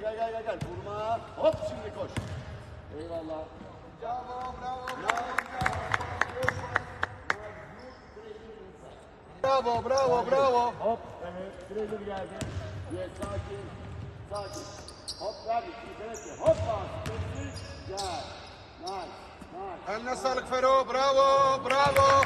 Gel gel gel gel gel. Vurma. Hop şimdi koş. Eyvallah. Bravo, bravo, bravo. Hop evet. Trainer geldi. Yes sakin. Sakin. Hop ver. Evet. Hoppa. Gel. Nice. Nice. Eline sağlık Fero, bravo, bravo.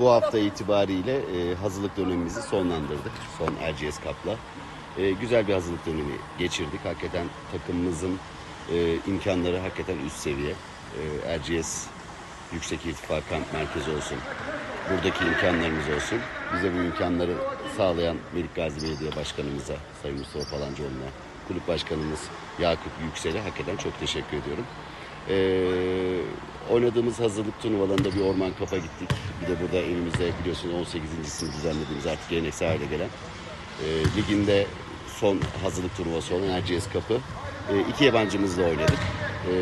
Bu hafta itibariyle e, hazırlık dönemimizi sonlandırdık. Son Erciyes Cup'la. E, güzel bir hazırlık dönemi geçirdik. Hakikaten takımımızın e, imkanları hakikaten üst seviye. E, Erciyes Yüksek İrtifa Kamp Merkezi olsun. Buradaki imkanlarımız olsun. Bize bu imkanları sağlayan Melik Gazi Belediye Başkanımıza, Sayın Mustafa Palancıoğlu'na, kulüp başkanımız Yakup Yüksel'e hakikaten çok teşekkür ediyorum. Ee, oynadığımız hazırlık turnuvalarında bir orman kapa gittik. Bir de burada elimizde biliyorsunuz 18.sini düzenlediğimiz artık geleneksel hale gelen e, liginde son hazırlık turnuvası olan Erciyes Kapı. E, iki yabancımızla oynadık. E,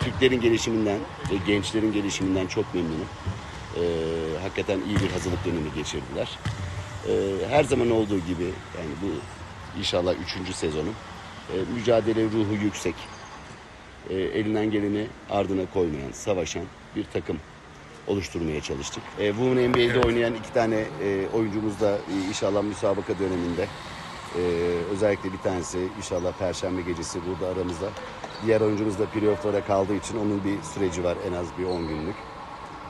Türklerin gelişiminden ve gençlerin gelişiminden çok memnunum. E, hakikaten iyi bir hazırlık dönemi geçirdiler. E, her zaman olduğu gibi yani bu inşallah üçüncü sezonum. E, mücadele ruhu yüksek e, elinden geleni ardına koymayan, savaşan bir takım oluşturmaya çalıştık. E, Women NBA'de oynayan iki tane e, oyuncumuz da e, inşallah müsabaka döneminde e, özellikle bir tanesi inşallah Perşembe gecesi burada aramızda. Diğer oyuncumuz da playoff'lara kaldığı için onun bir süreci var en az bir 10 günlük.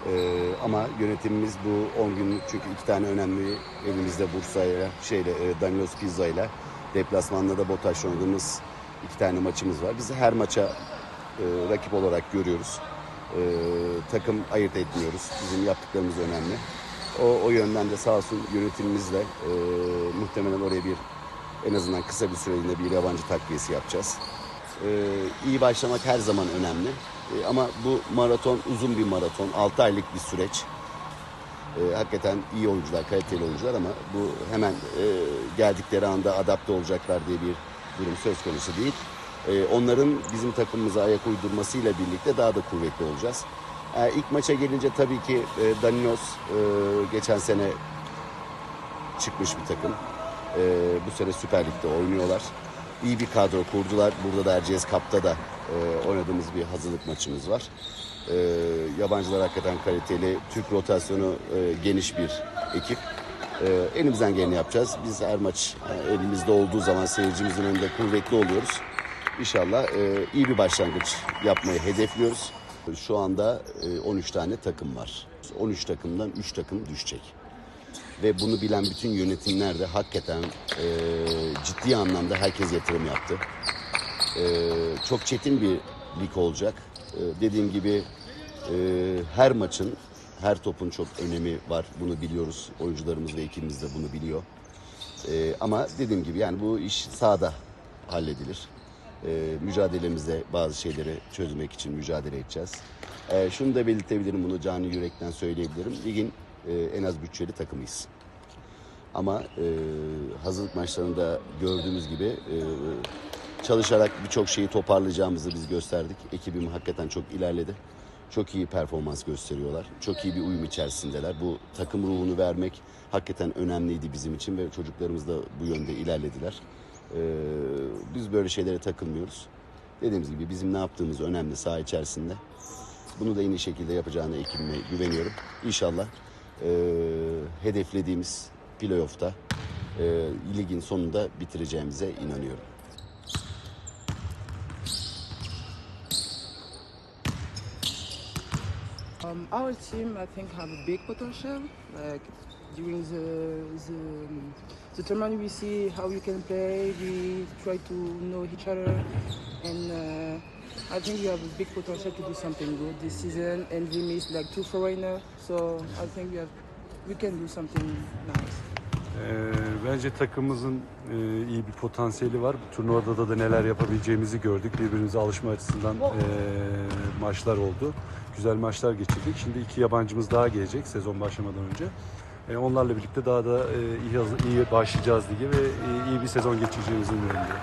E, ama yönetimimiz bu 10 günlük çünkü iki tane önemli elimizde Bursa'yla şeyle e, Danilos Pizza ile deplasmanda da Botaş oynadığımız iki tane maçımız var. Biz her maça e, rakip olarak görüyoruz. E, takım ayırt etmiyoruz. Bizim yaptıklarımız önemli. O, o yönden de sağ olsun yönetimimizle e, muhtemelen oraya bir en azından kısa bir süreliğine bir yabancı takviyesi yapacağız. E, iyi başlamak her zaman önemli. E, ama bu maraton uzun bir maraton. 6 aylık bir süreç. E, hakikaten iyi oyuncular, kaliteli oyuncular ama bu hemen e, geldikleri anda adapte olacaklar diye bir durum söz konusu değil. E, onların bizim takımımıza ayak uydurmasıyla birlikte daha da kuvvetli olacağız. E, ilk maça gelince tabii ki e, Danilos e, geçen sene çıkmış bir takım. E, bu sene Süper Lig'de oynuyorlar. İyi bir kadro kurdular. Burada da Erciyes Cup'ta da e, oynadığımız bir hazırlık maçımız var. E, yabancılar hakikaten kaliteli. Türk rotasyonu e, geniş bir ekip. E, elimizden geleni yapacağız. Biz her maç e, elimizde olduğu zaman seyircimizin önünde kuvvetli oluyoruz. İnşallah e, iyi bir başlangıç yapmayı hedefliyoruz. Şu anda e, 13 tane takım var. 13 takımdan 3 takım düşecek. Ve bunu bilen bütün yönetimler de hakikaten e, ciddi anlamda herkes yatırım yaptı. E, çok çetin bir lig olacak. E, dediğim gibi e, her maçın, her topun çok önemi var. Bunu biliyoruz. Oyuncularımız ve ekibimiz de bunu biliyor. E, ama dediğim gibi yani bu iş sahada halledilir. E, mücadelemizde bazı şeyleri çözmek için mücadele edeceğiz. E, şunu da belirtebilirim, bunu cani yürekten söyleyebilirim. Ligin e, en az bütçeli takımıyız. Ama e, hazırlık maçlarında gördüğümüz gibi e, çalışarak birçok şeyi toparlayacağımızı biz gösterdik. Ekibim hakikaten çok ilerledi. Çok iyi performans gösteriyorlar. Çok iyi bir uyum içerisindeler. Bu takım ruhunu vermek hakikaten önemliydi bizim için ve çocuklarımız da bu yönde ilerlediler. E, biz böyle şeylere takılmıyoruz. Dediğimiz gibi bizim ne yaptığımız önemli saha içerisinde. Bunu da en şekilde yapacağına ekibime güveniyorum. İnşallah e, hedeflediğimiz playoff'ta e, ligin sonunda bitireceğimize inanıyorum. Um, our team, I think, have a big potential. Like during the the, the tournament, we see how you can play. We try to know each other, and uh, I think we have a big potential to do something good this season. And we missed like two foreigners, so I think we have we can do something nice. Ee, bence takımımızın e, iyi bir potansiyeli var. Turnuvada da, da neler yapabileceğimizi gördük. Birbirimize alışma açısından e, maçlar oldu. Güzel maçlar geçirdik. Şimdi iki yabancımız daha gelecek sezon başlamadan önce. E, onlarla birlikte daha da e, iyi, iyi başlayacağız lige ve e, iyi bir sezon geçireceğimizi umuyorum. diye.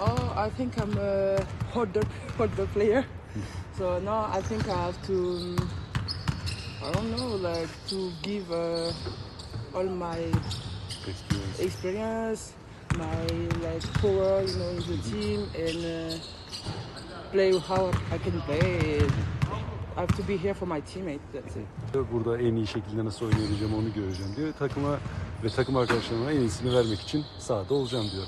Oh, I think I'm a harder, harder player. So now I think I have to, I don't know, like to give uh, all my Experience. experience, my like power, you know, in the team, and uh, play how I can play. Have to be here for my teammate. That's it. Burada en iyi şekilde nasıl oynayabileceğim onu göreceğim diyor. Takıma ve takım arkadaşlarıma en iyisini vermek için sahada olacağım diyor.